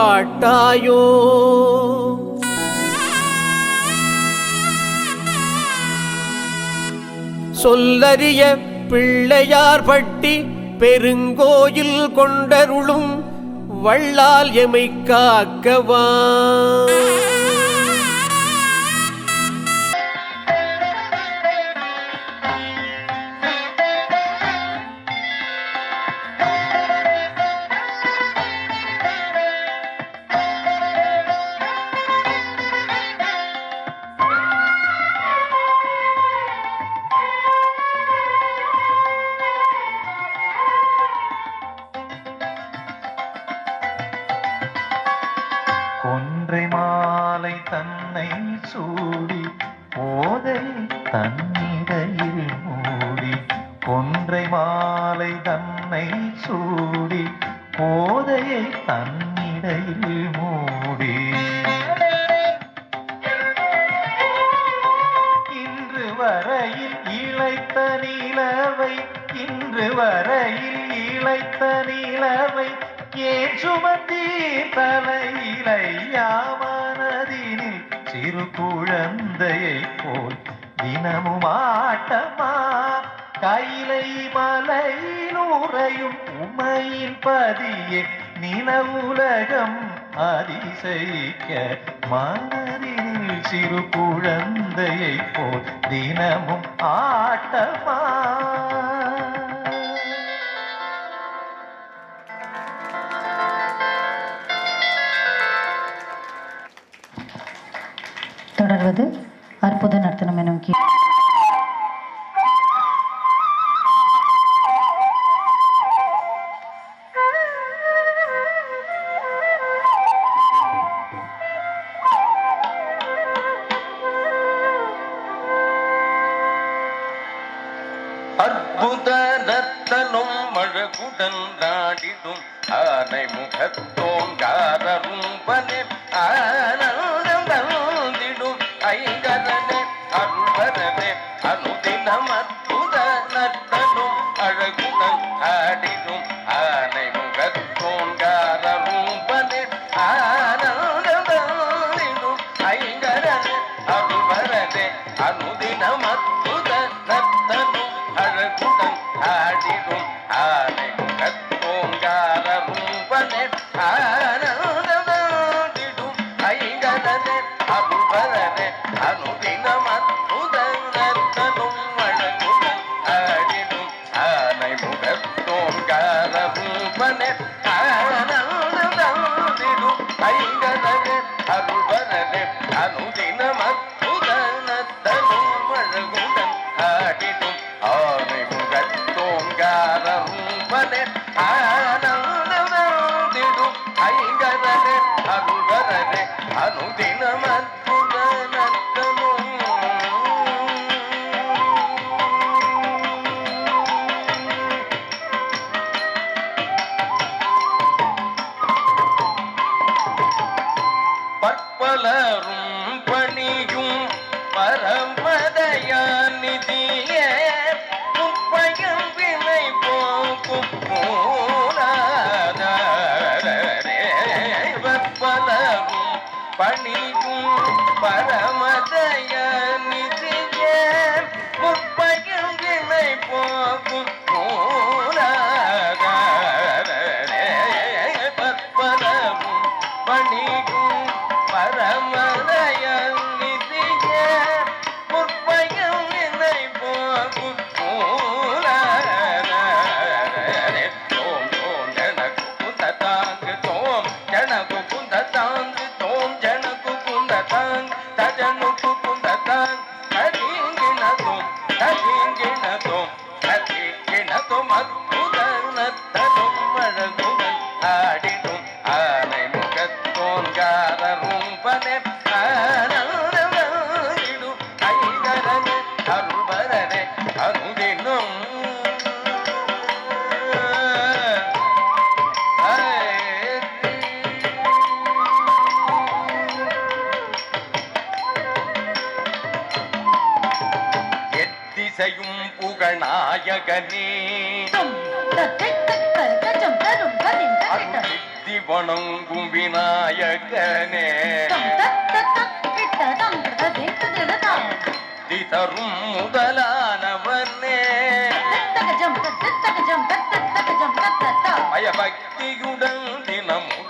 காட்டாயோ? சொல்லறிய பிள்ளையார் பட்டி பெருங்கோயில் கொண்டருளும் வள்ளால் எமை காக்கவா? வரையில் இழைத்த நிலவை ஏன் சுமந்தி தலையிலையா மனதினில் சிறு குழந்தையை போல் தினமும் ஆட்டமா? கைலை மலை நூறையும் உமையின் பதியே நிலவுலகம் அதிசயிக்க மனதினில் சிறு குழந்தையை போல் தினமும் ஆட்டமா? பாடுவது அற்புத நர்த்தனம் எனும் கீ அற்புத நர்த்தனம் அழகுடன் ದಿನ ಮನ லோகநாயகனே அருள்தி வணங்கும் விநாயகனே தி தரும் முதலானவனே அய பக்தியுடன் தினமும்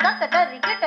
திக்குடு தக்க தரி கிட்ட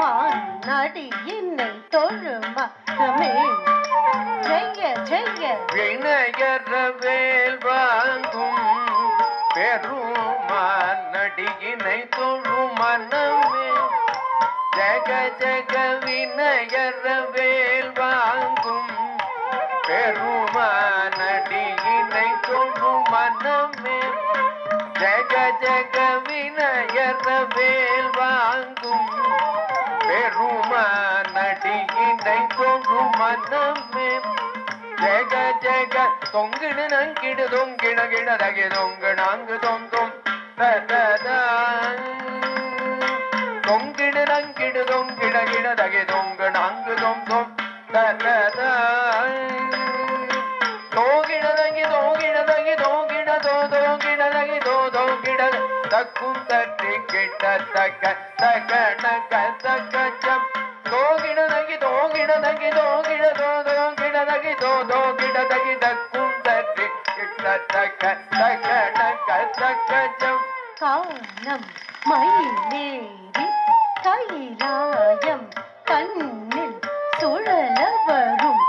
பெருமான் அடியினை தொழு மனமே செய்ய செய்ய வினயர வேல் வாங்கும் பெருமான் நடிகினை தொழு மனமே ஜக ஜக வினயர வேல் வாங்கும் பெருமான் நடிகினை தொழு மனமே ஜெக ஜெக வினயர வேல் வாங்கும் பெருமான் நடிகினை தொழும் மனமே ஜெக ஜெக தொங்கிடு நங்கிடு தொங்கிட கிடதகி தொங்கு நாங்கு தொங்கும் தொங்கிடு நங்கிடு தொங்கிட கிடதகி தொங்கு நாங்கு தொங்கும் தோகிடதங்கி தோகிடதங்கி தோகிட தோ தக்கும் தட்டி கிட்ட தக்க தக்க நக்க தக்க சம். தோகிடதகி தோகிடதகி தோகிட தோ தோகிடதகி தோ தோகிடதகி தக்கும் தட்டி கிட்ட தக்க தக்க நக்க தக்கச்சம் காணம் கானம் மயிலேறி கைலாயம் கண்ணில் சுழல வரும்.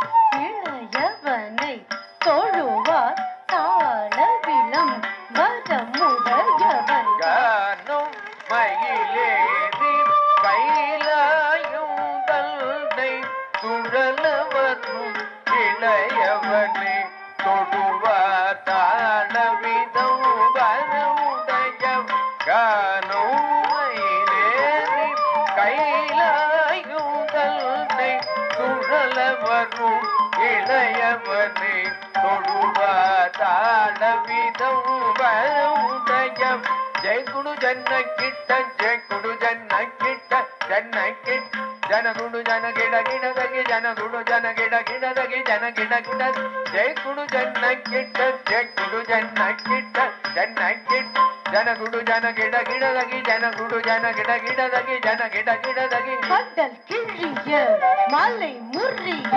ಬಲವನು ಇಳೆಯವನೇ ತೊಡುವ ತಾಳವಿದವುದಯ ಜೈಗುಡು ಜನ ಕಿಟ್ಟ ಜೈಗುಡು ಜನ ಕಿಟ್ಟ ಜನ ಕಿಟ್ಟ ಜನಗುಡು ಜನ ಗಿಡ ಗಿಡದಗಿ ಜನಗುಡು ಜನ ಗಿಡ ಗಿಡದಗಿ ಜನ ಗಿಡ ಗಿಡ ಜೈಗುಡು ಜನ ಕಿಟ್ಟ ಜೈಗುಡು ಜನ ಕಿಟ್ಟ ಜನ ಕಿಟ್ಟ जन गुडु जन गिड गिड लगी, जन गुडु जाना गिड गिड लगी, जन गिड गिड लगी। बदल किरिय मालई मुरिय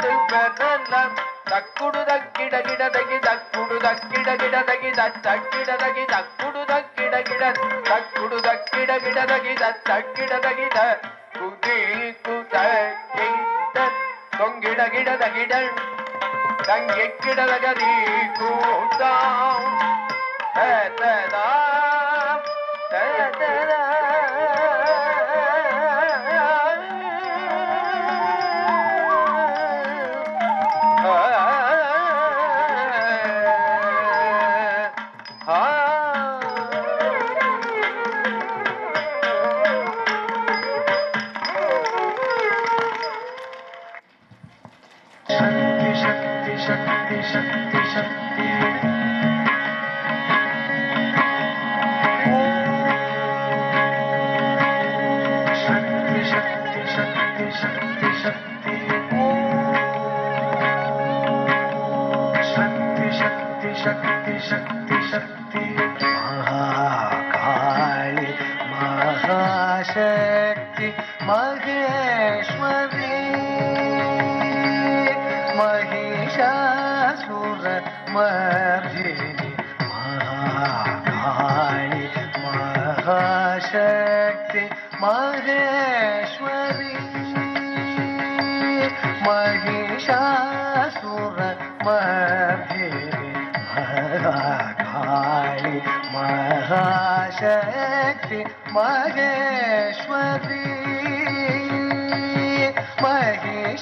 செய்வனெல்லாம் தக்குடு தக்கிட கிடதகி தக்குடு தக்கிட கிடதகி தக்கிடதகி தக்குடு தக்கிட கிட தக்குடு தக்கிட கிடதகி தக்கிடதகி த குதி குதகி தொங்கிட கிடதகிட தங்கி கிடதகதி கூட்டாம் ததா ததா Shakti, Shakti. शक्ति महेश्व महिशसुर मह्य भा महाशक्ति महेश्व महि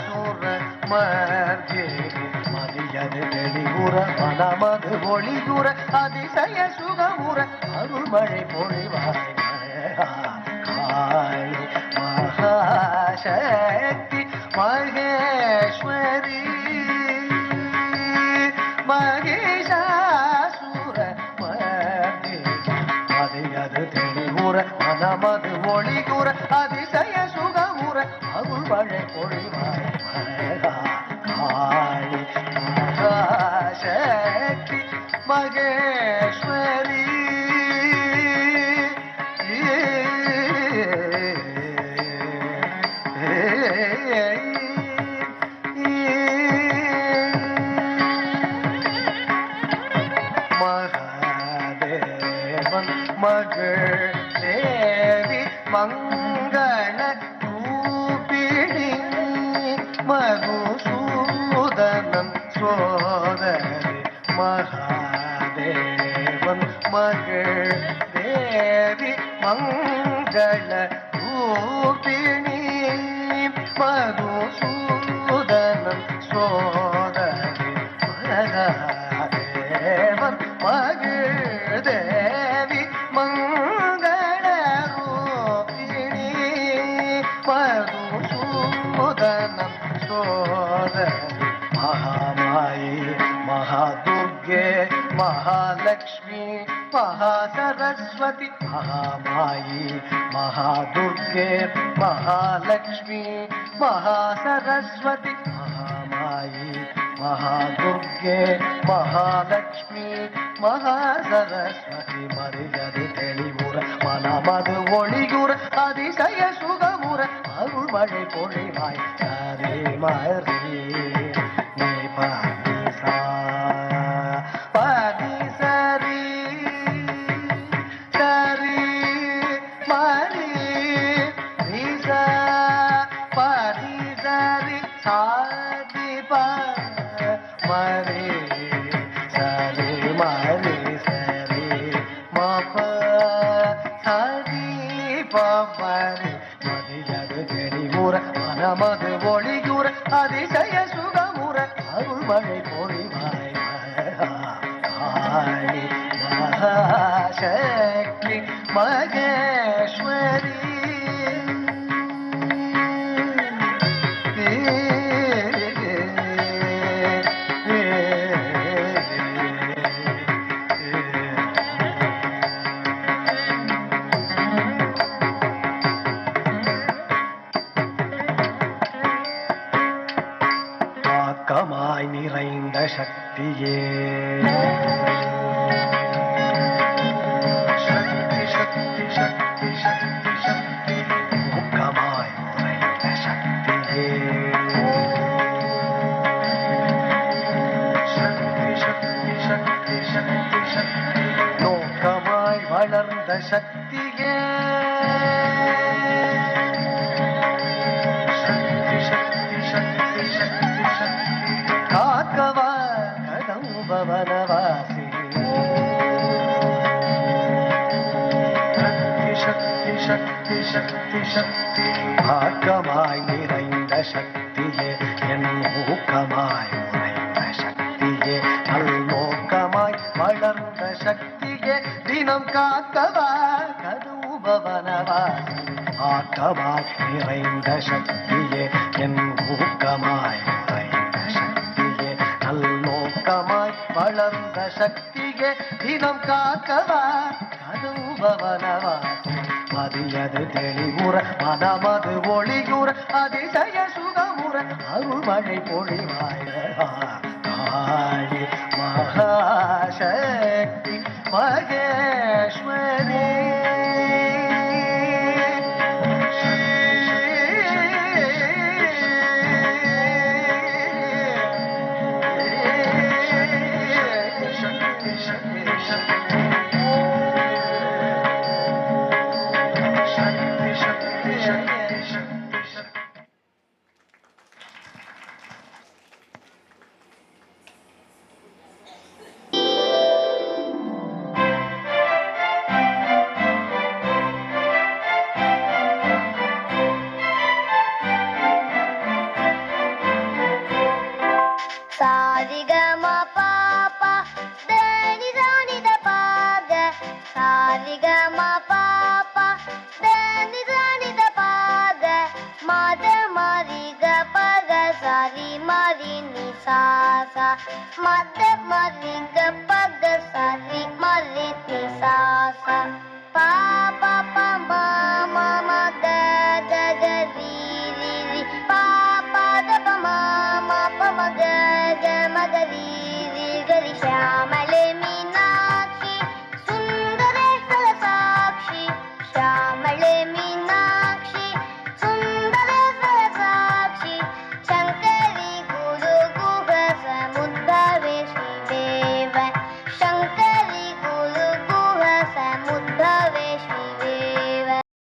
सूर தெளிவுற மனமது ஒளியுற அதிசய சுகமுற அருள்மழை பொழிவாய். महादुर्गे महालक्ष्मी, महासरस्वती, महामाई, महादुर्गे महालक्ष्मी, महासरस्वती, मरियरि तेलिमुर मनमदु ओळियुर अतिशय सुगमुर अरुळ्मळि पोळिवाय करे मरि ஒளிகுற நமது ஒளிகுற அதிசய சூ இந்த சக்தியே. சக்தி சக்தி சக்தி. ஆக்கமாய் நிறைந்த சக்தியே என் ஊக்கமாய் உறைந்த சக்தியே. நல்நோக்கமாய் வளர்ந்த சக்தியே தினம் காக்கவா கதூபவனவாசி ஆக்கமாய் நிறைந்த சக்தியே என் ஊக்கமாய் உறைந்த சக்தியே. நல்நோக்கமாய் வளர்ந்த சக்தியே தினம் காக்கவா கதூபவனவாசி மதியது தெளிவுற மனமது ஒளியுற அதிசய சுகமுற அருள்மழை பொழிவாய் மகாசக்தி மகே